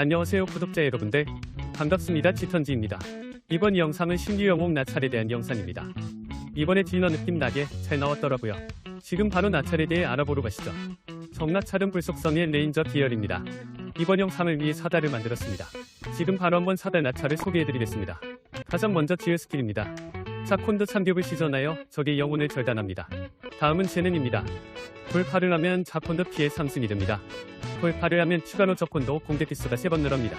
안녕하세요 구독자 여러분들. 반갑습니다 지턴지입니다. 이번 영상은 신규 영웅 나찰에 대한 영상입니다. 이번에 디너 느낌 나게 잘 나왔더라고요. 지금 바로 나찰에 대해 알아보러 가시죠. 정나찰은 불속성의 레인저 계열입니다. 이번 영상을 위해 사다를 만들었습니다. 지금 바로 한번 사다 나찰을 소개해드리겠습니다. 가장 먼저 지을 스킬입니다 사콘드 참교을 시전하여 적의 영혼을 절단합니다 다음은 재능입니다 돌파를 하면 자콘드 피해 상승이 됩니다 돌파를 하면 추가로 적콘도 공격 기수가 3번 늘어납니다.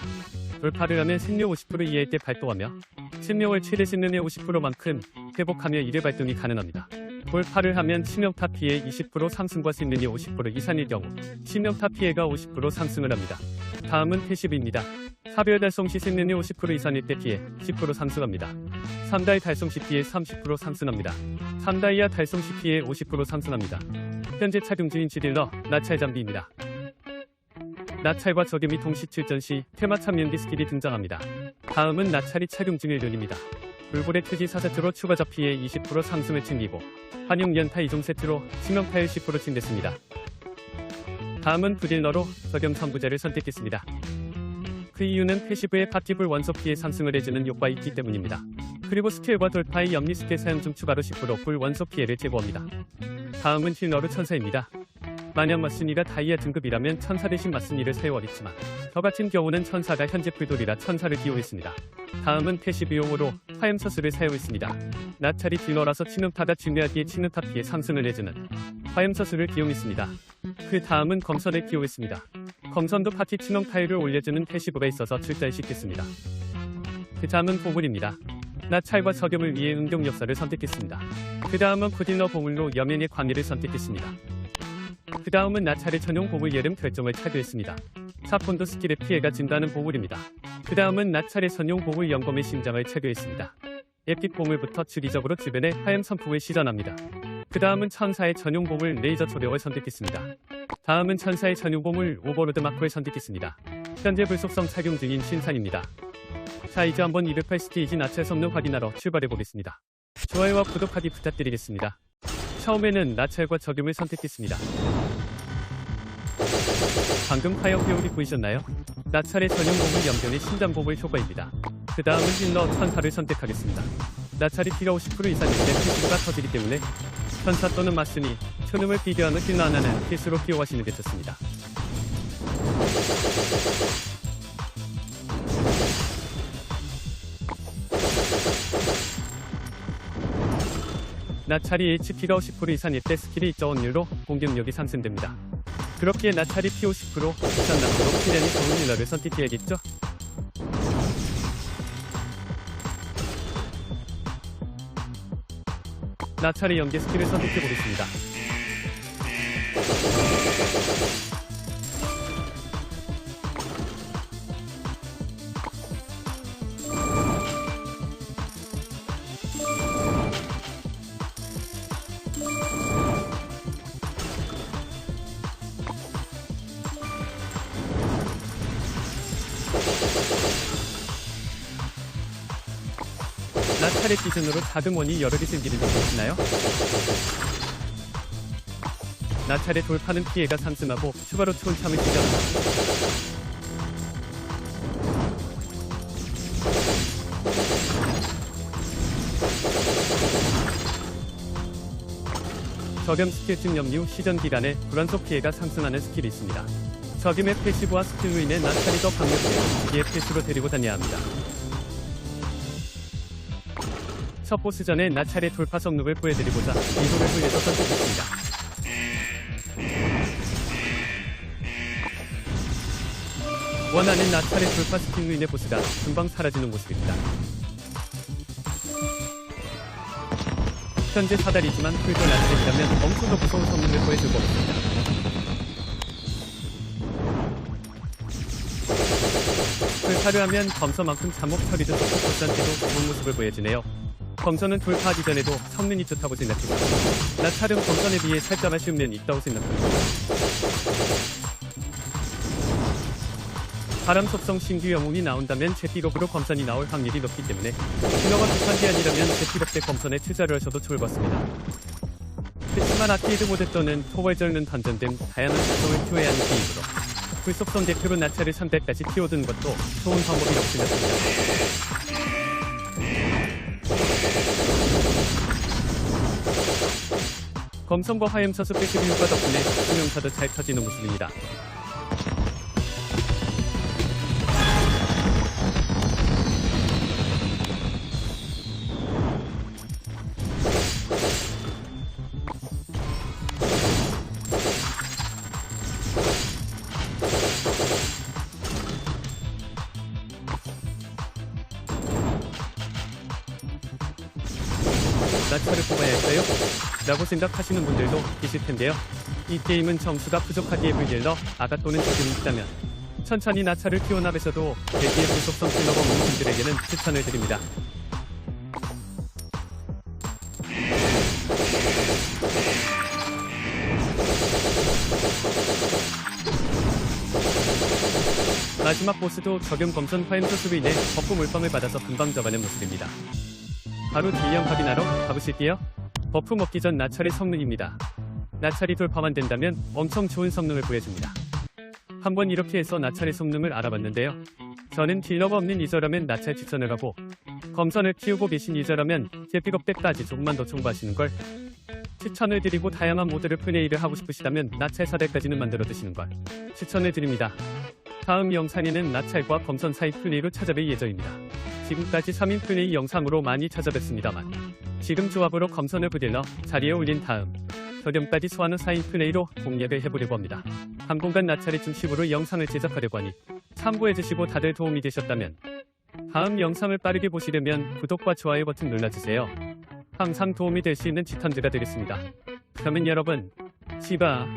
돌파를 하면 생명 50% 이하일 때 발동하며 생명을 최대 생명의 50%만큼 회복하며 이를 발동이 가능합니다. 돌파를 하면 치명타 피해 20% 상승과 생명이 50% 이상일 경우 치명타 피해가 50% 상승을 합니다. 다음은 패시브입니다. 사별 달성 시 생명의 50% 이상일 때 피해 10% 상승합니다. 3다이 달성 시 피해 30% 상승합니다. 3다 이하 달성 시 피해 50% 상승합니다. 현재 착용 중인 지딜러 나찰 장비입니다. 나찰과 적임이 동시 출전 시 테마 참연기 스킬이 등장합니다. 다음은 나찰이 착용 중일 눈입니다. 불굴의 투지 4세트로 추가적 피해 20% 상승을 챙기고 환용 연타 2종 세트로 치명타율 10% 증대했습니다. 다음은 부딜너로 적용 선구자를 선택했습니다. 그 이유는 패시브의 파티블 원소 피해 상승을 해주는 효과가 있기 때문입니다. 그리고 스킬과 돌파의 염리 스킬 사용 중 추가로 10%불 원소 피해를 제거합니다. 다음은 힐러로 천사입니다. 만약 마스니가 다이아 등급이라면 천사 대신 마스니를 사용하겠지만 저 같은 경우는 천사가 현재 불돌이라 천사를 기용했습니다. 다음은 패시브용으로 화염서스를 사용했습니다. 나찰이 딜러라서 치명타가 중요하기에 치명타 피해 상승을 해주는 화염서스를 기용했습니다. 그 다음은 검선을 기용했습니다. 검선도 파티 치명타율을 올려주는 패시브가 있어서 출자시켰습니다. 그 다음은 보물입니다. 나찰과 적용을 위해 응용 역사를 선택했습니다. 그 다음은 부딜러 보물로 여명의 광해를 선택했습니다. 그 다음은 나찰의 전용 보물 예름 결정을 차지했습니다. 사폰도 스킬의 피해가 진다는 보물입니다. 그 다음은 나찰의 전용 보물 영검의 심장을 차지했습니다. 에픽 보물부터 주기적으로 주변에 화염 선풍을 시전합니다. 그 다음은 천사의 전용 보물 레이저 초력을 선택했습니다. 다음은 천사의 전용 보물 오버로드 마크를 선택했습니다. 현재 불속성 착용 중인 신상입니다. 자 이제 한번 208스테이지 나찰 성능 확인하러 출발해 보겠습니다. 좋아요와 구독하기 부탁드리겠습니다. 처음에는 나찰과 적용을 선택했습니다. 방금 화염 회오리 보이셨나요? 나찰의 전용 연변의 심장 보물 효과입니다. 그 다음은 힐러 천사를 선택하겠습니다. 나찰이 피가 50% 이상일 때 필수가 터지기 때문에 천사 또는 마스니, 초능을 비교하는 하나는 필수로 기용하시는 게 좋습니다. 나찰이 HP가 50% 이상 일 때 스킬이 2.5율로 공격력이 상승됩니다. 그렇기에 나찰이 P 50% 이상 남도록 필연이 좋은 힐러를 선택해야겠죠? 나찰의 연계 스킬을 선택해보겠습니다. 나찰의 기준으로 자등원이 여러 개 생기는 적 있나요? 나찰의 돌파는 피해가 상승하고 추가로 추운참을 시작합니다. 적용 스킬 증염 이후 시전 기간에 불안속 피해가 상승하는 스킬이 있습니다. 적임의 패시브와 스킬로 인해 나찰이 더 강력해요. 이에 필수로 데리고 다녀야 합니다. 첫 보스 전에 나찰의 돌파 성능을 보여드리고자 이도를 후에서 선택했습니다. 원하는 나찰의 돌파 스킬로 인해 보스가 금방 사라지는 모습입니다. 현재 사달이지만 풀도 나찰이라면 엄청 더 무서운 성능을 보여주고 있습니다. 돌파를 하면 검서만큼 잠복 처리도 좋고 보스한테도 좋은 모습을 보여주네요. 검선은 돌파하기 전에도 성능이 좋다고 생각했습니다. 나찰은 검선에 비해 살짝 아쉬운 면이 있다고 생각합니다. 바람 속성 신규 영웅이 나온다면 제피력으로 검선이 나올 확률이 높기 때문에 딜러가 비싼 게 아니라면 제피력 대 검선에 투자를 하셔도 좋을 것 같습니다. 그렇지만 아케이드 모드 또는 토벌절는 던전 등 다양한 특성을 투여하는 게임으로 불속성 대표로 나차를 300까지 키워둔 것도 좋은 방법이라고 생각합니다. 검성과 화염차수 패시브 효과 덕분에 수명차도 잘 터지는 모습입니다. 나 차를 뽑아야 할까요? 라고 생각하시는 분들도 계실 텐데요. 이 게임은 점수가 부족하기에 불릴러 아가 또는 조금 있다면 천천히 나차를 키워나면서도 대기의 불속성 킬러가 없는 분들에게는 추천을 드립니다. 마지막 보스도 적용 검선 화염 소수로 인해 버프 물방을 받아서 금방 잡아낸 모습입니다. 바로 딜량 확인하러 가보실게요. 버프 먹기 전 나찰의 성능입니다. 나찰이 돌파만 된다면 엄청 좋은 성능을 보여줍니다. 한번 이렇게 해서 나찰의 성능을 알아봤는데요. 저는 딜러가 없는 이저라면 나찰 추천을 하고 검선을 키우고 계신 이저라면 제픽업 때까지 조금만 더 청구하시는 걸 추천을 드리고 다양한 모드를 플레이를 하고 싶으시다면 나찰 4대까지는 만들어 두시는 걸 추천을 드립니다. 다음 영상에는 나찰과 검선 사이 플레이로 찾아뵐 예정입니다. 지금까지 3인 플레이 영상으로 많이 찾아뵙습니다만 지금 조합으로 검선을 부딜러 자리에 올린 다음 저렴까지 소환후 4인 플레이로 공략을 해보려고 합니다. 당분간 나찰의 중심으로 영상을 제작하려고 하니 참고해주시고 다들 도움이 되셨다면 다음 영상을 빠르게 보시려면 구독과 좋아요 버튼 눌러주세요. 항상 도움이 될 수 있는 지턴즈가 되겠습니다. 그러면 여러분, 시바